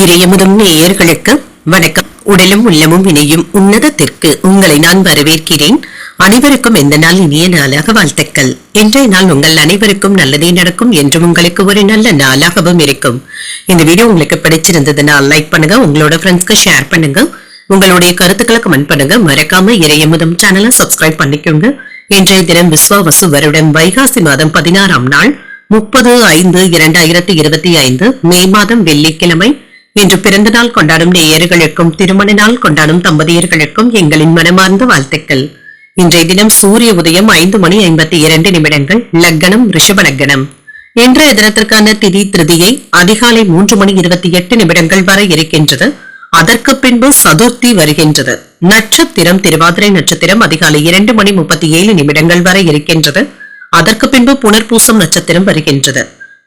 இறையமுதம் நேயர்களுக்கு வணக்கம். உடலும் உள்ளமும் இணையும் உன்னதத்திற்கு உங்களை நான் வரவேற்கிறேன். அனைவருக்கும் எந்த நாள் இனிய நாளாக வாழ்த்துக்கள். இன்றைய நாள் உங்கள் அனைவருக்கும் நல்லதே நடக்கும் என்றும் உங்களுக்கு ஒரு நல்ல நாளாகவும் இருக்கும். இந்த வீடியோ உங்களுக்கு பிடிச்சிருந்ததுன்னா லைக் பண்ணுங்க உங்களோட ஃப்ரெண்ட்ஸ்க்கு ஷேர் பண்ணுங்க. உங்களுடைய கருத்துக்களை கமெண்ட் பண்ணுங்க. மறக்காம இறையமுதம் சேனலை சப்ஸ்கிரைப் பண்ணிக்கோங்க. இன்றைய தினம் விஸ்வாவசு வருடம் வைகாசி மாதம் பதினாறாம் நாள் முப்பது ஐந்து இரண்டாயிரத்தி இருபத்தி ஐந்து மே மாதம் வெள்ளிக்கிழமை இன்று பிறந்த நாள் கொண்டாடும் நேயர்களுக்கும் திருமண நாள் கொண்டாடும் தம்பதியர்களுக்கும் எங்களின் மனமார்ந்த வாழ்த்துக்கள். இன்றைய தினம் சூரிய உதயம் ஐந்து மணி ஐம்பத்தி இரண்டு நிமிடங்கள் லக்னம் ரிஷப லக்னம் இன்றைய தினத்திற்கான திதி திருதியை அதிகாலை மூன்று மணி இருபத்தி எட்டு நிமிடங்கள் வரை இருக்கின்றது. அதற்கு பின்பு சதுர்த்தி வருகின்றது. நட்சத்திரம் திருவாதிரை நட்சத்திரம் அதிகாலை இரண்டு மணி முப்பத்தி ஏழு நிமிடங்கள் வரை இருக்கின்றது. அதற்கு பின்பு புனர்பூசம் நட்சத்திரம் வருகின்றது.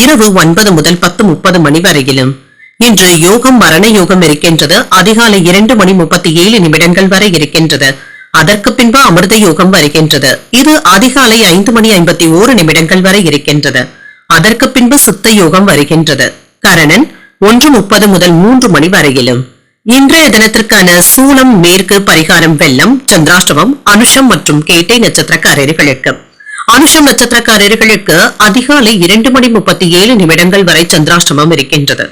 இரவு ஒன்பது முதல் பத்து முப்பது மணி வரையிலும். இன்று யோகம் மரண யோகம் இருக்கின்றது. அதிகாலை இரண்டு மணி முப்பத்தி ஏழு நிமிடங்கள் வரை இருக்கின்றது. அதற்கு பின்பு அமிர்த யோகம் வருகின்றது. இது அதிகாலை ஐந்து மணி ஐம்பத்தி ஓரு நிமிடங்கள் வரை இருக்கின்றது. அதற்கு பின்பு சித்த யோகம் வருகின்றது. கரணன் ஒன்று முப்பது முதல் மூன்று மணி வரையிலும். இன்றைய தினத்திற்கான சூலம் மேற்கு பரிகாரம் வெள்ளம் சந்திராஷ்டமம் அனுஷம் மற்றும் கேட்டை நட்சத்திரக்காரர்களுக்கு. அனுஷம் நட்சத்திரக்காரர்களுக்கு அதிகாலை இரண்டு மணி முப்பத்தி ஏழு நிமிடங்கள் வரை சந்திராஷ்டமம் இருக்கின்றது.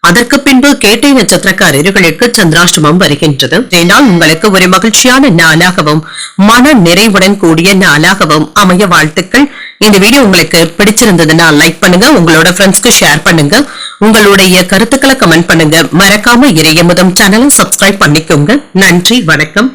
அதற்கு பின்பு கேட்டை நட்சத்திரக்காரர்களுக்கு சந்திராஷ்டமம் வருகின்றது. இதனால் உங்களுக்கு ஒரு மகிழ்ச்சியான நாளாகவும் மன நிறைவுடன் கூடிய நாளாகவும் அமைய வாழ்த்துக்கள். இந்த வீடியோ உங்களுக்கு பிடிச்சிருந்ததுன்னா லைக் பண்ணுங்க உங்களோட ஃப்ரெண்ட்ஸ்க்கு ஷேர் பண்ணுங்க. உங்களுடைய கருத்துக்களை கமெண்ட் பண்ணுங்க. மறக்காம இறையமுதம் சேனலை சப்ஸ்கிரைப் பண்ணிக்கோங்க. நன்றி வணக்கம்.